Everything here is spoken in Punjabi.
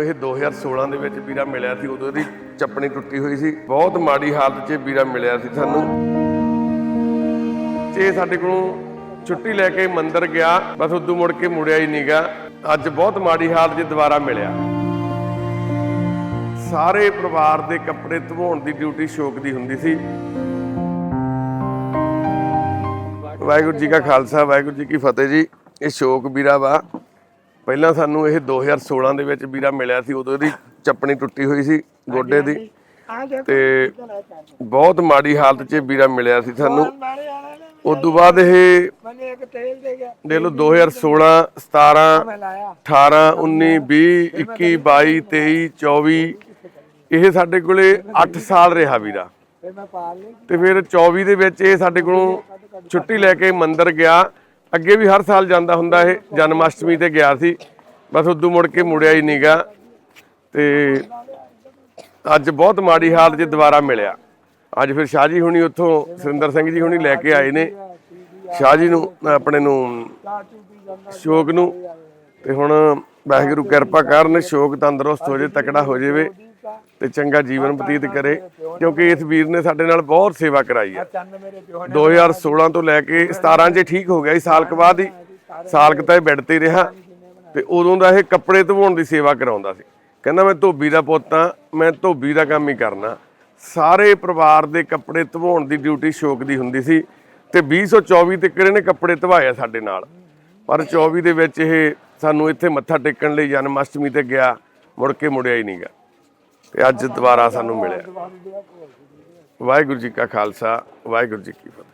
ਇਹ 2016 ਦੇ ਵਿੱਚ ਵੀਰਾ ਮਿਲਿਆ ਸੀ, ਉਦੋਂ ਦੀ ਚੱਪਣੀ ਟੁੱਟੀ ਹੋਈ ਸੀ। ਬਹੁਤ ਮਾੜੀ ਹਾਲਤ 'ਚ ਵੀਰਾ ਮਿਲਿਆ ਸੀ ਸਾਨੂੰ। ਤੇ ਸਾਡੇ ਕੋਲੋਂ ਛੁੱਟੀ ਲੈ ਕੇ ਮੰਦਰ ਗਿਆ, ਬਸ ਉਦੋਂ ਮੁੜ ਕੇ ਮੁੜਿਆ ਹੀ ਨਹੀਂਗਾ ਅੱਜ ਬਹੁਤ ਮਾੜੀ ਹਾਲਤ 'ਚ ਦੁਬਾਰਾ ਮਿਲਿਆ। ਸਾਰੇ ਪਰਿਵਾਰ ਦੇ ਕੱਪੜੇ ਧਵਾਉਣ ਦੀ ਡਿਊਟੀ ਸ਼ੋਕ ਦੀ ਹੁੰਦੀ ਸੀ। ਵਾਹਿਗੁਰੂ ਜੀ ਕਾ ਖਾਲਸਾ, ਵਾਹਿਗੁਰੂ ਜੀ ਕੀ ਫਤਿਹ ਜੀ। ਇਹ ਸ਼ੋਕ ਵੀਰਾ ਵਾ। ਪਹਿਲਾਂ ਸਾਨੂੰ ਇਹ 2016 ਦੇ ਵਿੱਚ ਵੀਰਾ ਮਿਲਿਆ ਸੀ, ਉਦੋਂ ਇਹਦੀ ਚੱਪਣੀ ਟੁੱਟੀ ਹੋਈ ਸੀ, ਗੋਡੇ ਦੀ। ਤੇ ਬਹੁਤ ਮਾੜੀ ਹਾਲਤ 'ਚ ਵੀਰਾ ਮਿਲਿਆ ਸੀ ਸਾਨੂੰ। ਉਸ ਤੋਂ ਬਾਅਦ ਇਹ ਮੈਨੇ ਇੱਕ ਤੇਲ ਦੇ ਗਿਆ ਦੇ ਲੋ 2016 17 18 19 20 21 22 23 24 ਇਹ ਸਾਡੇ ਕੋਲੇ 8 ਸਾਲ ਰਿਹਾ ਵੀਰਾ। ਤੇ ਫਿਰ 24 ਦੇ ਵਿੱਚ ਇਹ ਸਾਡੇ ਕੋਲੋਂ ਛੁੱਟੀ ਲੈ ਕੇ ਮੰਦਰ ਗਿਆ। ਅੱਗੇ ਵੀ ਹਰ ਸਾਲ ਜਾਂਦਾ ਹੁੰਦਾ ਇਹ ਜਨਮ ਅਸ਼ਟਮੀ ਤੇ ਗਿਆ ਸੀ। ਬਸ ਉਦੋਂ ਮੁੜ ਕੇ ਮੁੜਿਆ ਹੀ ਨਹੀਂਗਾ ਤੇ ਅੱਜ ਬਹੁਤ ਮਾੜੀ ਹਾਲਤ 'ਚ ਦੁਬਾਰਾ ਮਿਲਿਆ। ਅੱਜ ਫਿਰ ਸ਼ਾਹ ਜੀ ਹੁਣੀ ਉੱਥੋਂ ਸਿੰਦਰ ਸਿੰਘ ਜੀ ਹੁਣੀ ਲੈ ਕੇ ਆਏ ਨੇ। ਸ਼ਾਹ ਜੀ ਨੂੰ, ਆਪਣੇ ਨੂੰ, ਸ਼ੋਕ ਨੂੰ। ਤੇ ਹੁਣ ਵਾਹਿਗੁਰੂ ਕਿਰਪਾ ਕਰਨ ਸ਼ੋਕ ਤੰਦਰੁਸਤ ਹੋ ਜੇ, ਤਕੜਾ ਹੋ ਜਾਵੇ। ਤੇ ਚੰਗਾ ਜੀਵਨ ਬਤੀਤ ਕਰੇ ਕਿਉਂਕਿ ਇਸ ਵੀਰ ਨੇ ਸਾਡੇ ਨਾਲ ਬਹੁਤ ਸੇਵਾ ਕਰਾਈ ਹੈ। 2016 ਤੋਂ ਲੈ ਕੇ 17 ਜੇ ਠੀਕ ਹੋ ਗਿਆ ਸੀ ਸਾਲ ਕੁ ਬਾਅਦ ਹੀ ਸਾਲ ਕੁ ਤਾਂ ਇਹ ਬੈੱਡ ਤੇ ਰਿਹਾ ਤੇ ਉਦੋਂ ਦਾ ਇਹ ਕੱਪੜੇ ਧਵਾਉਣ ਦੀ ਸੇਵਾ ਕਰਾਉਂਦਾ ਸੀ। ਕਹਿੰਦਾ ਮੈਂ ਧੋਬੀ ਦਾ ਪੁੱਤ ਆ ਮੈਂ ਧੋਬੀ ਦਾ ਕੰਮ ਹੀ ਕਰਨਾ। ਸਾਰੇ ਪਰਿਵਾਰ ਦੇ ਕੱਪੜੇ ਧਵਾਉਣ ਦੀ ਡਿਊਟੀ ਸ਼ੋਕ ਦੀ ਹੁੰਦੀ ਸੀ ਤੇ 2024 ਤੱਕ ਇਹਨੇ ਕੱਪੜੇ ਧਵਾਇਆ ਸਾਡੇ ਨਾਲ। ਪਰ 24 ਦੇ ਵਿੱਚ ਇਹ ਸਾਨੂੰ ਇੱਥੇ ਮੱਥਾ ਟੇਕਣ ਲਈ ਜਨਮ ਅਸ਼ਟਮੀ ਤੇ ਗਿਆ ਮੁੜ ਕੇ ਮੁੜਿਆ ਹੀ ਨਹੀਂਗਾ ਅੱਜ ਦੁਬਾਰਾ ਸਾਨੂੰ ਮਿਲਿਆ। ਵਾਹਿਗੁਰੂ ਜੀ ਕਾ ਖਾਲਸਾ ਵਾਹਿਗੁਰੂ ਜੀ ਕੀ ਫਤਿਹ।